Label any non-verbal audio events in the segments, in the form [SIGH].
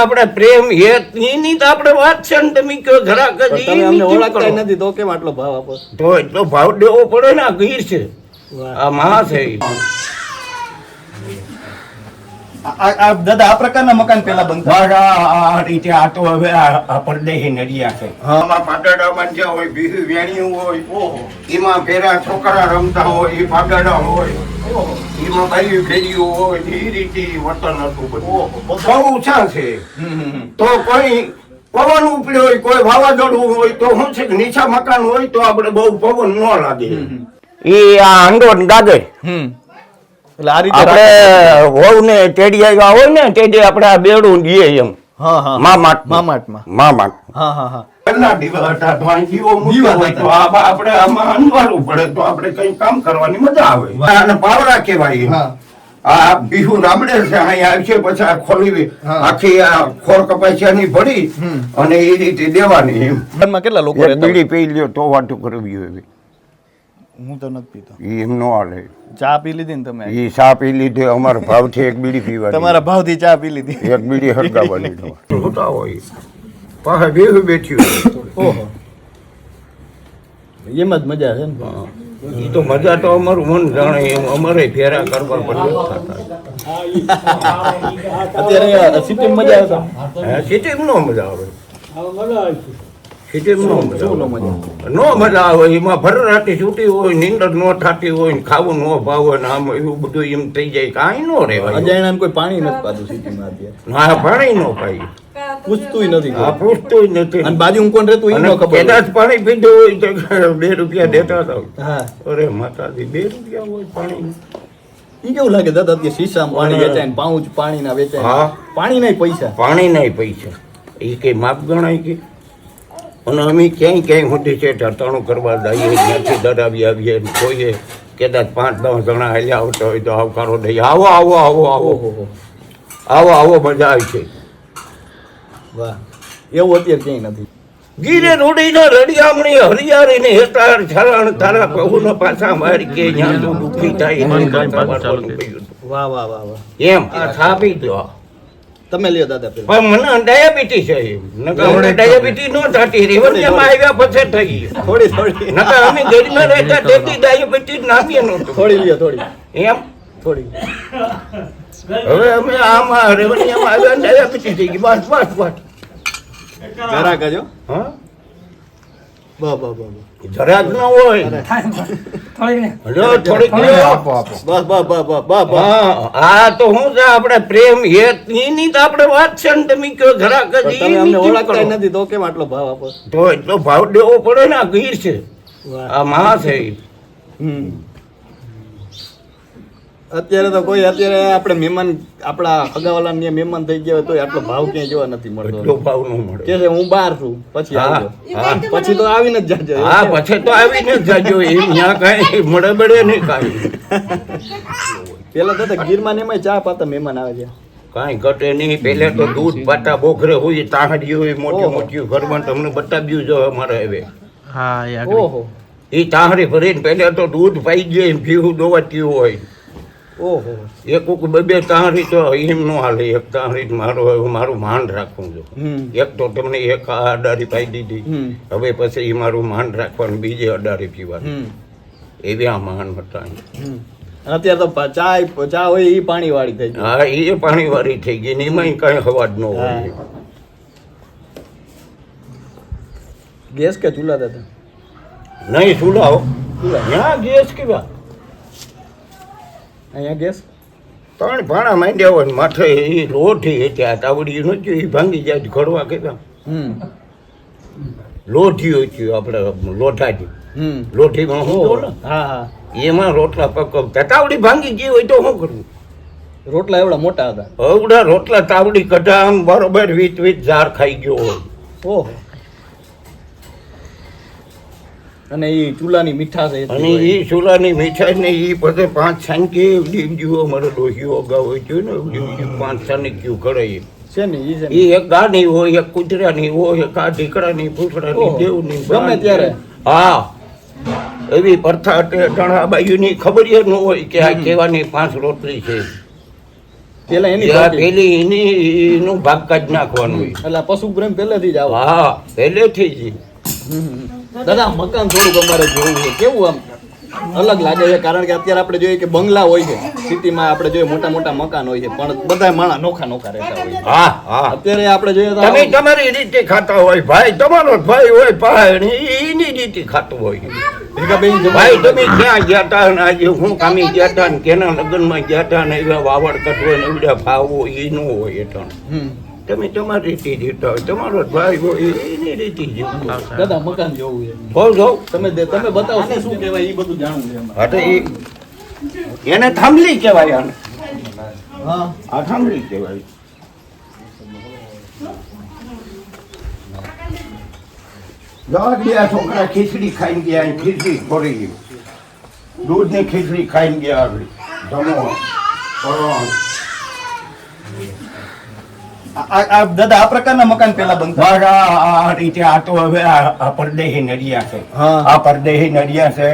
આપણે પ્રેમ હેત એની તો આપણે વાત છે ને તમે કયો ઘરા પણ કદી તમે અમને ઓળખતા નથી તો કેમ આટલો ભાવ આપો તો એટલો ભાવ દેવો પડે ને આ ગીર છે. આ મહા છે દાદા આ પ્રકારના મકાન પેલા બનતા? આ આ રીતે આ તો હવે આ આ પરદેશી નડિયા છે. આમાં પાટડા બાંધ્યા હોય બીજું વેણિયું હોય એમાં પેલા છોકરા રમતા હોય એ પાટડા હોય. એમાં બાયું ફેર્યું હોય એ રીતે વતન હતું બધું. બહુ ઓછા છે. તો કોઈ પવન ઉપડ્યો હોય કોઈ વાવાઝોડું હોય તો શું છે કે નીચા મકાન હોય તો આપણે બહુ પવન ન લાગે. એ આ અંડો ગાગર હમ. એટલે આ રીતે આપણે વહુ ને ટેડી આવ્યા હોય ને ટેડી આપણે આ બેડું દઈએ એમ. હા હા. હા હા હા. આ બા- આપણે આમાં અનવારવું પડે તો આપણે કઈ કામ કરવાની મજા આવે. અને પાવડા કહેવાય. હા. આ બીહુ રામડે છે અહીંયા આવશે પછી આ ખોલી હા. આખી આ ખોર કપાસિયાની ભરી અને એ રીતે દેવાની એમ. કેટલા લોકો બીડી પી લ્યો તો વાતું કરવી હોય. હું તો નથી પીતો. એ એમ નો હાલે. ચા પી લીધી ને તમે? એ ચા પી લીધી અમારા ભાવથી એક બીડી પીવાની. તમારા ભાવથી ચા પી લીધી. એક બીડી હરગાવાની હોતા હોય. પાસે બેહુ બેઠ્યું ઓહો. એમ જ મજા છે ને? એ તો મજા તો અમારું મન જાણે એમ અમારે ફેરા કરવા પડે અત્યારે સિટીમાં મજા આવે સિટીમાં નો મજા આવે મજા આવે. નો મજા આવે. એમાં ભરરાટી છૂટી હોય નીંદર નો થતી હોય ને ખાવું નો ભાવે ને આમ એવું બધું એમ થઈ જાય. કાંઈ નો રહેવાય. અજાણ્યાને કોઈ પાણી નથી પાતું સિટીમાં અત્યારે. ના પાણી નો પાઈ પૂછતું નથી હા પૂછતું નથી. અને બાજુ કોણ રહેતું એનો ખબર કદાચ પાણી પીધું હોય તો બે રૂપિયા દેતા હતા. અરે માતાજી બે રૂપિયા હોય પાણી. ઈ કેવું લાગે દાદા અત્યારે શીશામાં પાણી વેચાય ને પાઉચ પાણીના વેચાય હા. પાણી નહીં પૈસા. પાણી નહીં પૈસા. એ કઈ માપ ગણાય કે? અને અમે ક્યાંય ક્યાંય સુધી છે ઠરતાણું કરવા જઈએ ત્યાંથી ડરાવી આવીએ કોઈએ કદાચ પાંચ દસ જણા હેલ્યા આવતા હોય તો આવકારો દઈએ. આવો આવો આવો આવો. આવો આવો મજા આવી છે. વાહ. એવું અત્યારે ક્યાંય નથી. ગીરે રોડીના રડિયામણી હરિયાળી ને હેતાર છરણ તારા કહુનો પાછા મારી કે જ્યાં તું દુખી થાય. વાહ વાહ વાહ વાહ. એમ. આ થાપી દો. તમે લ્યો દાદા પેલા. પણ મને ડાયાબિટીસ છે એમ. નકર મને ડાયાબિટીસ નો થતી રેવન્યામાં આવ્યા પછી થઈ થોડી થોડી. નકર અમે ગરીબમાં રહેતા તેથી ડાયાબિટીસ નામીએ નહોતું. થોડી લ્યો થોડી. એમ? થોડી. હવે અમે આમાં રેવન્યામાં આવ્યા ડાયાબિટીસ થઈ ગઈ. બસ બસ બસ. જરા કજો હા? બા. જરાક ન હોય. થોડીક. બસ બસ બસ બસ આ તો હું છે આપણે પ્રેમ હેત તો આપણે વાત છે ને તમે કયો પણ કદી તમે અમને ઓળખતા નથી તો કેમ આટલો ભાવ આપો? તો એટલો ભાવ દેવો પડે ને આ ગીર છે. આ મહા છે હમ. અત્યારે તો કોઈ અત્યારે આપણે મહેમાન આપણા અગાવાલા ને મહેમાન થઈ ગયા હોય તો આટલો ભાવ ક્યાંય જોવા નથી એટલો ભાવ ન મળે. કે છે હું બહાર છું પછી આવજો. પછી તો આવીને જ જાજો. હા પછી તો આવીને જ જાજો. એમ ત્યાં કાંઈ મળે બળે નહીં કાંઈ. પેલા તો ગીરમાં ને એમાંય ચા પાતા મહેમાન આવે છે. કાંઈ ઘટે નહીં. પેલે તો દૂધ પાટા બોખરે હોય તાહડી હોય મોટી. મોટી ઘરમાં તમને બતાવ્યું જો અમારે હવે. ઓહો. એ તાહડી ભરીને પેલે તો દૂધ પાઈ જાય ભીહું દોવાતી હોય. ઓહો. એક બે બે તાહડી તો એમ ન હાલે. એક જ મારો મારું માન રાખવું જો એક તો તમને એક આ અડારી પાઈ દીધી. હવે પછી એ મારું માન રાખવાનું બીજે અડારી પીવાનું. એવી આ માન હતા અત્યારે તો ચા ચા હોય એ પાણી વાળી થઈ ગઈ. હા એ પાણી વાળી થઈ ગઈ ને એમાં કઈ હવાજ ન હોય. ગેસ કે ચૂલા દાદા? નહીં ચૂલા હો. ચૂલા. ગેસ કેવા અહીંયા ગેસ? ત્રણ ભાણા માંડ્યા હોય ને માથે એ લોઠી આ તાવડી નથી એ ભાંગી જાય ઘડવા કહેતા. લોઢી છે આપણે લોઠીમાં શું કહો હા હા. એમાં રોટલા પકવતા તાવડી ભાંગી ગઈ હોય તો શું કરવું? રોટલા એવડા મોટા હતા. હવડા રોટલા તાવડી કઢા આમ બરોબર વીત વીત ઝાર ખાઈ ગયો હોય. ઓહો. અને એ ચૂલાની મીઠાશ અને. એ ચૂલાની મીઠાઈ ને એ પછી પાંચ સાંજે ડીમજ્યું અમારે ડોહીઓ હોય છે ને ડીમજ્યું પાંચ સાનિક્યું કરે એ છે ને. એ એક ગાની હોય એક કૂતરાની હોય એક આ દીકરાની પૂછડાની. દેવની ગમે ત્યારે. હા એવી પ્રથા ઘણા બાયુની ખબર જ ન હોય કે આ કેવાની પાંચ રોટલી છે પેલા એની. પેલી એની એનું ભાગ કાઢી નાખવાનું. એટલે આ પશુ પ્રેમ પહેલેથી જ આવે હા પહેલેથી જ દાદા મકાન થોડુંક અમારે જોવું છે. કેવું આમ? અલગ લાગે છે કારણ કે અત્યારે આપણે જોઈએ કે બંગલા હોય છે. સિટીમાં આપણે જોઈએ મોટા મોટા મકાન હોય છે પણ બધા માણસ નોખા નોખા રહેતા હોય હા હા. અત્યારે આપણે જોઈએ તો તમે તમારી રીતે ખાતા હોય ભાઈ. તમારો જ ભાઈ હોય ભાઈ એની રીતે ખાતું હોય. ભાઈ તમે ક્યાં ગયા હતા ને આજે? હું કામી ગયા હતા ને? કેના લગ્નમાં ગયા હતા ને? એવા વાવડ કટવો ને એવડા ભાવો એ ન હોય એટલો હમ. તમે તમારી રીતે જીવતા હોય તમારો ભાઈ હોય એની રીતે જીવતા દાદા મકાન જોવું છે હોવ હોવ. તમે તમે બતાવો શું કહેવાય એ બધું જાણવું. હા તો એ એને થાંભલી કહેવાય આને. હા. આ થાંભલી કહેવાય. ગયા છોકરા ખીચડી ખાઈને ગયા અને ખીચડી ખોરી દૂધ દૂધની ખીચડી ખાઈને ગયા આગળ. જમો પરોણ. આ- આ આ દાદા આ પ્રકારના મકાન પેલા બનતા આ આ રીતે આ તો હવે આ આ નડિયા છે. આ પરદેશી નડિયા છે.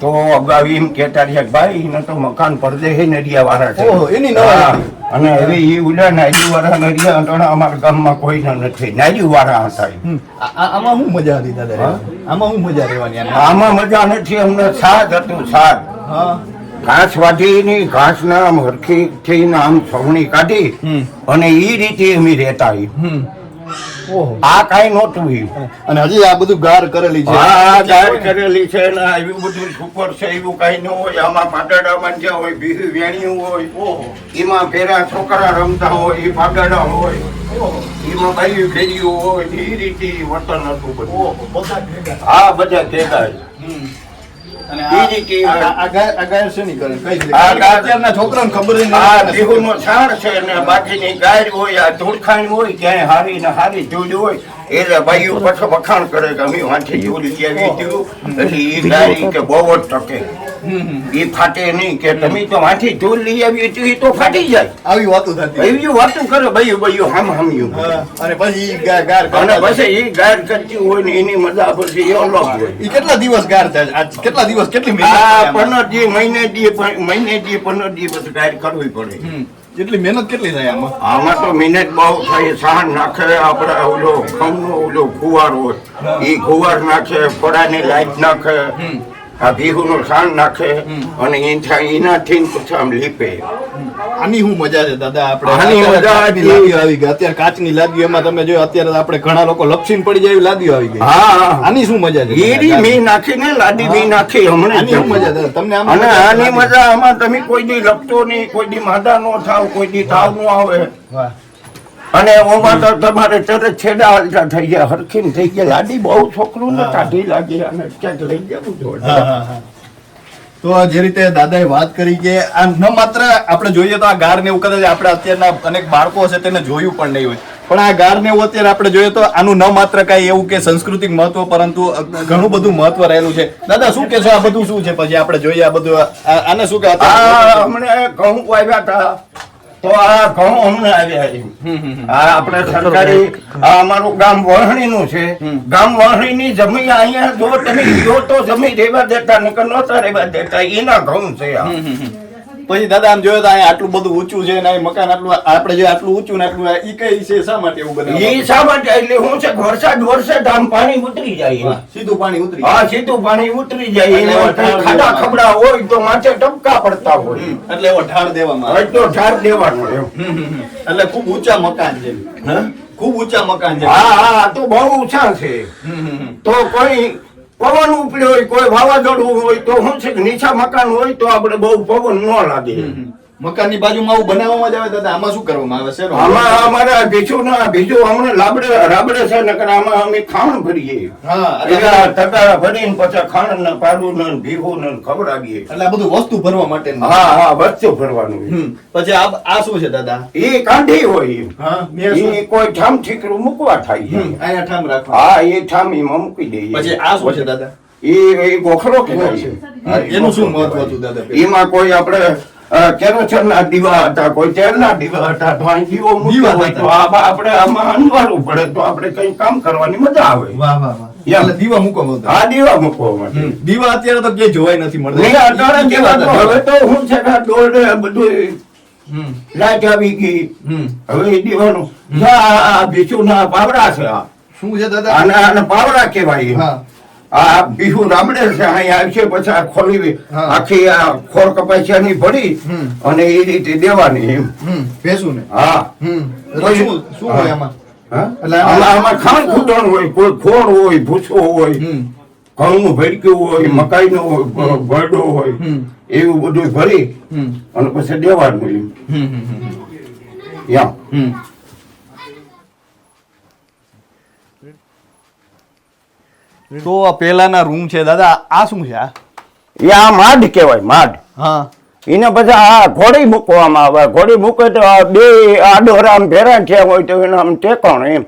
તો અગાઉ એમ કહેતા રહ્યા ભાઈ એને તો મકાન પરદેશી નડિયા વાળા છે એની નવાઈ હા. હતી. અને હવે એ ઉડા નાયુ વાળા નડિયા અટાણા અમારા ગામમાં કોઈના નથી. નાયુ વાળા હતા આમાં શું મજા હતી દાદા આમાં શું મજા રહેવાની આમાં મજા નથી અમને સાદ હતું સાદ. હા. ઘાસ વાટીની ઘાસના આમ હરખી આમ છવણી કાઢી અને એ રીતે અમે રહેતા. આ કઈ નહોતું અને હજી આ બધું ગાર કરેલી છે. હા ગાર કરેલી છે ને એવું બધું સુપર છે એવું કઈ ન હોય. આમાં પાટડા બાંધ્યા હોય બીજું વેણિયું હોય ઓહો. એમાં પેરા છોકરા રમતા હોય એ પાટડા હોય. એમાં બાયું ફેર્યું હોય એ રીતે વર્તન હતું બધું. હા બધા ભેગા. અને? આ ગાય- અત્યારના ખબર આ. છાણ છે ને બાકીની ગાય હોય આ ધૂળખાણ હોય ક્યાંય હારી ને હારી ધૂળ હોય એટલે ભાઈઓ પછી વખાણ કરે કે અમે વાંચી ધૂળ લેવી એટલે ઈ ગાય કે બહુ જ ટકે હમ. ફાટે નહીં કે તમે તો વાંચી ધૂળ લઈ આવી હતી એ તો ફાટી જાય. આવી વાતો થતી એવી વાતો કરે ભાઈ ભાઈ હમ હમ અને પછી ગાર અને પછી એ ગાર કરતી હોય ને એની મજા પછી એ અલગ હોય. એ કેટલા દિવસ ગાર થાય? કેટલા દિવસ કેટલી મહિના આ પંદર દી મહિને દી મહિને દી પંદર દી પછી ગાય કરવી પડે. કેટલી મહેનત કેટલી થાય આમાં? આમાં તો મિનિટ બહુ થાય સાણ નાખે આપણે ઓલો ખમનો ઓલો ખુવાર હોય. એ ખુવાર નાખે ફળાની લાઈટ નાખે. આ ભીહુનો સાણ નાખે અને એના એનાથી પછી આમ લીપે. આની શું મજા છે દાદા આપણે આની મજા કાચની લાગી આવી ગઈ. અત્યારે કાચની લાદીઓ એમાં તમે જો અત્યારે આપણે ઘણા લોકો લપસીન પડી જાય એવી લાદીઓ આવી ગઈ. હા. આની શું મજા છે ઈડી મી નાખીને લાદી મી નાખી હમણાં આની શું મજા દાદા? તમને આમ અને આની મજા આમાં તમે કોઈ દી લપતો નહીં કોઈ દી માદા નો થાવ કોઈ દી તાવ નો આવે. વાહ. અને ઓમાં તો તમારે તરત છેડા હલતા થઈ ગયા હરખીને થઈ ગયા. લાડી બહુ છોકરું ને કાઢી લાગી અને ક્યાંક લઈ જવું જોઈએ. તો જે રીતે દાદાએ વાત કરી કે આ ન માત્ર આપણે જોઈએ તો આ ગાર ને એવું કદાચ આપણે અત્યારના અનેક બાળકો છે તેને જોયું પણ નહીં હોય. પણ આ ગાર ને એવું અત્યારે આપણે જોઈએ તો આનું ન માત્ર કાંઈ એવું કે સાંસ્કૃતિક મહત્વ પરંતુ ઘણું બધું મહત્વ રહેલું છે. દાદા શું કહેશો? આ બધું શું છે? પછી આપણે જોઈએ આ બધું. આને શું કે હમણાં ઘઉં વાવ્યા હતા. તો આ ઘઉં હમણાં આવ્યા છે. આ આપણે સરકારી આ અમારું ગામ વરણી નું છે ગામ વરણી ની જમીન અહીંયા જો તમે જો તો જમીન રેવા દેતા નકર નહોતા રેવા દેતા. એના ઘઉં છે આ. પછી દાદા આમ જોયો તો અહીંયા આટલું બધું ઊંચું છે ને મકાન આટલું આપણે જે આટલું ઊંચું ને આટલું ઈ કઈ છે શા માટે એવું બધું ઈ શા માટે? એટલે હું છે વરસાદ વરસાદ આમ પાણી ઉતરી જાય. સીધું પાણી ઉતરી હા સીધું પાણી ઉતરી જાય. એટલે ખાડા ખબડા હોય તો માથે ટપકા પડતા હોય. એટલે એવો ઠાર દેવામાં આવે. ઠાર દેવાનો. એટલે ખૂબ ઊંચા મકાન છે. ખૂબ ઊંચા મકાન છે. હા હા તો બહુ ઊંચા છે. તો કોઈ પવન ઉપડ્યો હોય, કોઈ વાવાઝોડું હોય તો શું છે નીચા મકાન હોય તો આપણે બહુ પવન ન લાગે. મકાનની બાજુમાં આવું બનાવવામાં જ આવે દાદા આમાં શું કરવામાં આવે છે આમાં અમારે બીજું ના બીજું હમણાં લાબડે રાબડે છે નકર આમાં અમે ખાણ ભરીએ. હા એટલે ભરીને પછી ખાણ ને પાડું ને ભીહું ને ખવડાવીએ. એટલે આ બધું વસ્તુ ભરવા માટે હા હા વસ્તુ ભરવાનું પછી આ આ શું છે દાદા? એ કાઢી હોય હા એ કોઈ ઠામ ઠીકરું મૂકવા થાય અહીંયા ઠામ રાખવા. હા એ ઠામ એમાં મૂકી દઈએ. પછી આ શું છે દાદા? એ એ ગોખરો કહેવાય. છે. એનું શું મહત્વ હતું દાદા એમાં કોઈ આપણે કેરોસન ના દીવા હતા કોઈ તેલના દીવા હતા તો અહીં દીવો મૂક્યો હોય તો આ આપણે આમાં અનવારવું પડે તો આપણે કઈ કામ કરવાની મજા આવે. વાહ વાહ વાહ. દીવા મૂકવામાં આવતા. દીવા મૂકવા માટે દીવા અત્યારે તો ક્યાંય જોવાય નથી મળતા. અત્યારે દીવા હવે તો હું છે કે બધું હમ. આવી ગઈ. હવે દીવાનું જા આ- આ પાવડા છે શું છે દાદા? આના આના પાવડા કહેવાય. હા. આ બીહુ રામડે છે અહીંયા આવશે પછી આ ખોલી આખી આ ખોર કપાસિયાની ભરી અને એ રીતે દેવાની એમ. ભેસું ને હા. શું શું હોય હા? આમાં- ખૂટણ હોય કોઈ ખોળ હોય ભૂસો હોય હમ. ઘઉંનું ભડક્યું હોય મકાઈનું હોય ભરડો હોય. એવું બધું ભરી અને પછી દેવાનું એમ. યા. તો આ પેલાના રૂમ છે દાદા આ શું છે આ? એ આ માઢ કહેવાય માઢ હા. એને પછી આ ઘોડી મૂકવામાં આવે. ઘોડી મૂકે તો આ બે આડોર આમ ભેરા થયા હોય તો એને આમ ટેકો એમ.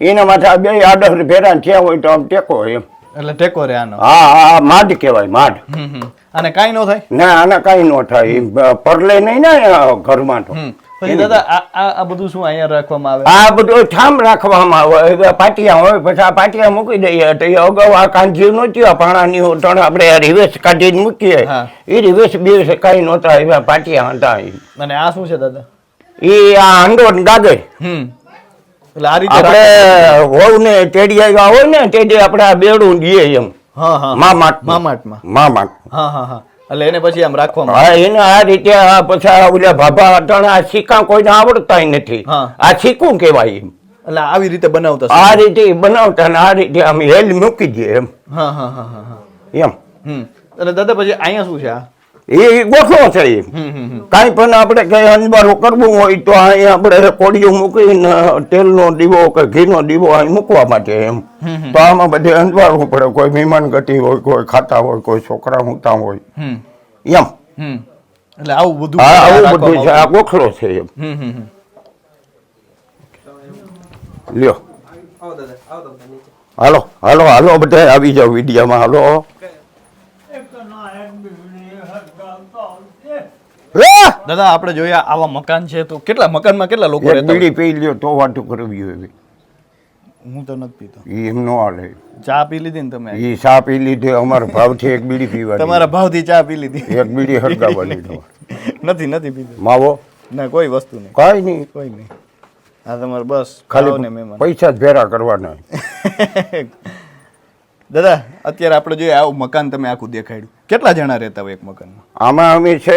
એના માટે આ બે આડોર ભેરા થયા હોય તો આમ ટેકો એમ. એટલે ટેકો રે આનો. હા હા માઢ કહેવાય માઢ અને કઈ નો થાય? ના આના કાઈ નો થાય. પરલે નહીં ને ઘરમાં તો. હમ દાદા આ આ આ બધું શું અહીંયા રાખવામાં આવે? આ બધું ઠામ રાખવામાં આવે. પાટિયા હોય પછી આ પાટિયા મૂકી દઈએ. તો એ અગાઉ આ કાંજી નહોતી આ પાણાની હોટણ આપણે રિવેશ કાઢીને મૂકીએ. એ રિવેશ બે કાંઈ નહોતા એવા પાટિયા હતા અને આ શું છે દાદા? એ આ ને દાગે. હમ. આપણે રાખ- ને આવ્યા હોય ને તેડી આપણે આ બેડું દઈએ એમ. હા હા મામાટ મામાટમાં. મામાટ. હા હા હા. એટલે એને પછી આમ રાખવામાં હા એને આ રીતે આ પછી ઓલા ભાભા અટાણા આ સિક્કા કોઈને આવડતા નથી. આ સિક્કું કહેવાય એમ. એટલે આવી રીતે બનાવતા આ રીતે બનાવતા ને આ રીતે આમ હેલ મૂકી દઈએ એમ. હા હા હા હા. એમ. હમ. એટલે દાદા પછી અહીંયા શું છે આ? એ ગોઠવો છે એમ હમ હમ હમ. કાંઈ પણ આપણે કઈ અંબારું કરવું હોય તો અહીં આપણે કોડિયું મૂકીને તેલનો દીવો કે ઘીનો દીવો અહીં મૂકવા માટે એમ. તો આમાં બધે અંજવાળવું પડે? કોઈ મહેમાન ગતિ હોય કોઈ ખાતા હોય કોઈ છોકરા મૂકતા હોય. એમ. એટલે આવું બધું હા આવું બધું છે. આ ગોખલો છે એમ. હમ હમ હમ. લ્યો. હાલો હાલો હાલો બધા આવી જાવ વિડીયામાં. હાલો. દાદા આપણે જોયા આવા મકાન છે તો કેટલા મકાનમાં કેટલા લોકો રહેતા બીડી પી લ્યો તો વાતું કરવી હોય હું તો નથી પીતો. એ એમ નો હાલે. ચા પી લીધી ને તમે? એ ચા પી લીધી અમારા ભાવથી એક બીડી પીવા તમારા ભાવથી ચા પી લીધી. એક બીડી હરગાવાની તો. નથી નથી પીધી. માવો? ના કોઈ વસ્તુ નહીં. કાંઈ નહીં. કોઈ નહીં. આ તમારે બસ ખાઓ ને ખાલી મહેમાન. પૈસા જ ભેરા કરવાના. [LAUGHS] દાદા અત્યારે આપણે જોઈએ આવું મકાન તમે આખું દેખાડ્યું. કેટલા જણા રહેતા હોય એક મકાનમાં? આમાં અમે છે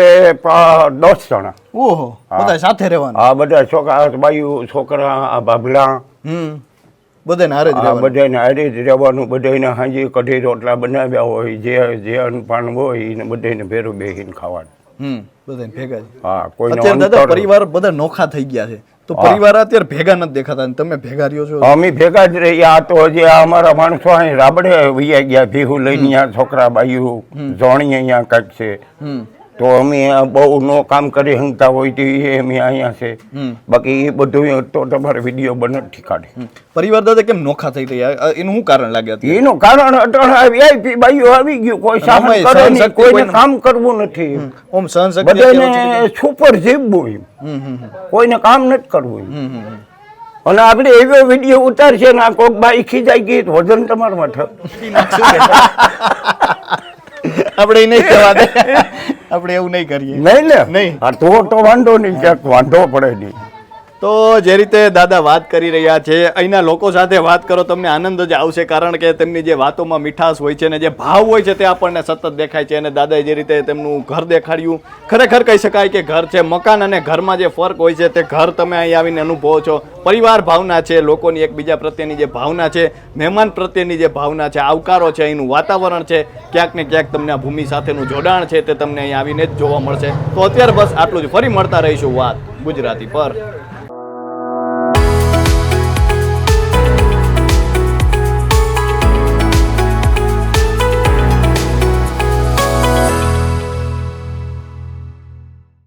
દસ જણા. ઓહો બધા સાથે રહેવાનું? હા બધા છોકરા બાયુ છોકરા આ બાબલા હમ બધાને હારે જ બધાને હારે જ રહેવાનું બધાને હાજી કઢી રોટલા બનાવ્યા હોય જે જે અનપાન હોય એને બધાને ભેરું બેહીને ખાવાનું. હમ બધાને ભેગા હા કોઈ અત્યારે દાદા પરિવાર બધા નોખા થઈ ગયા છે. તો પરિવાર અત્યારે ભેગા નથી દેખાતા તમે ભેગા રહ્યો છો? અમે ભેગા જ રહ્યા તો હજી આ અમારા માણસો અહીં રાબડે વૈયા ગયા. ભીહુ લઈને છોકરા બાયું જોણી અહીંયા કાંઈક છે. તો અમે બહુ નો કામ કરી હંગતા હોય તો એ અમે અહીંયા છે. બાકી એ બધું તો તમારે વીડિયો બને ઠીકાડે પરિવાર દાદા કેમ નોખા થઈ ગયા? એનું શું કારણ લાગે એનું કારણ અટણ બાઈઓ આવી ગયું. કોઈ અને કરે કોઈને કામ કરવું નથી. ઓમ સહનશક્તિ અત્યારે ઓછી બધાને સુપર જીવવું એમ. કોઈને કામ નથી કરવું એમ. અને આપણે એવો વીડિયો ઉતારશે ને આ કોક બાઈ ખીજાઈ ગઈ તો વજન તમારા માથે આપણે એ નહીં કરવા દે. [LAUGHS] આપણે એવું નહીં કરીએ. નહીં ને? નહીં. હા તો તો વાંધો નહીં ક્યાંક વાંધો પડે નહીં. તો જે રીતે દાદા વાત કરી રહ્યા છે અહીંના લોકો સાથે વાત કરો તમને આનંદ જ આવશે કારણ કે તેમની જે વાતોમાં મીઠાશ હોય છે ને જે ભાવ હોય છે તે આપણને સતત દેખાય છે અને દાદાએ જે રીતે તેમનું ઘર દેખાડ્યું ખરેખર કહી શકાય કે ઘર છે મકાન અને ઘરમાં જે ફરક હોય છે તે ઘર તમે અહીં આવીને અનુભવો છો. પરિવાર ભાવના છે, લોકોની એકબીજા પ્રત્યેની જે ભાવના છે, મહેમાન પ્રત્યેની જે ભાવના છે, આવકારો છે, અહીંનું વાતાવરણ છે, ક્યાંક ને ક્યાંક તમને આ ભૂમિ સાથેનું જોડાણ છે તે તમને અહીં આવીને જ જોવા મળશે. તો અત્યારે બસ આટલું જ. ફરી મળતા રહીશું વાત ગુજરાતી પર.